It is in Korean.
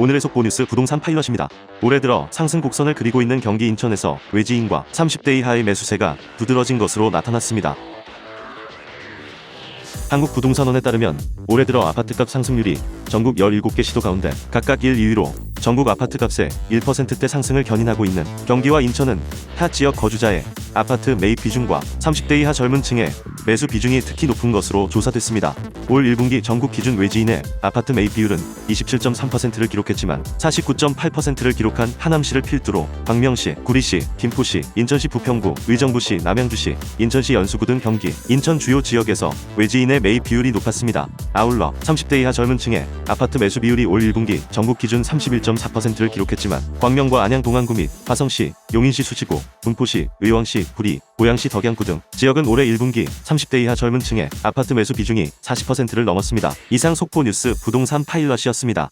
오늘의 속보 뉴스 부동산 파일럿입니다. 올해 들어 상승 곡선을 그리고 있는 경기 인천에서 외지인과 30대 이하의 매수세가 두드러진 것으로 나타났습니다. 한국부동산원에 따르면 올해 들어 아파트값 상승률이 전국 17개 시도 가운데 각각 1, 2위로 전국 아파트값의 1%대 상승을 견인하고 있는 경기와 인천은 타 지역 거주자의 아파트 매입 비중과 30대 이하 젊은 층의 매수 비중이 특히 높은 것으로 조사됐습니다. 올 1분기 전국 기준 외지인의 아파트 매입 비율은 27.3%를 기록했지만 49.8%를 기록한 하남시를 필두로 광명시, 구리시, 김포시, 인천시 부평구, 의정부시, 남양주시, 인천시 연수구 등 경기, 인천 주요 지역에서 외지인의 매입 비율이 높았습니다. 아울러 30대 이하 젊은 층의 아파트 매수 비율이 올 1분기 전국 기준 31.4%를 기록했지만 광명과 안양 동안구 및 화성시, 용인시 수지구, 군포시, 의왕시, 구리, 고양시 덕양구 등 지역은 올해 1분기 30대 이하 젊은 층의 아파트 매수 비중이 40%를 넘었습니다. 이상 속보 뉴스 부동산 파일럿이었습니다.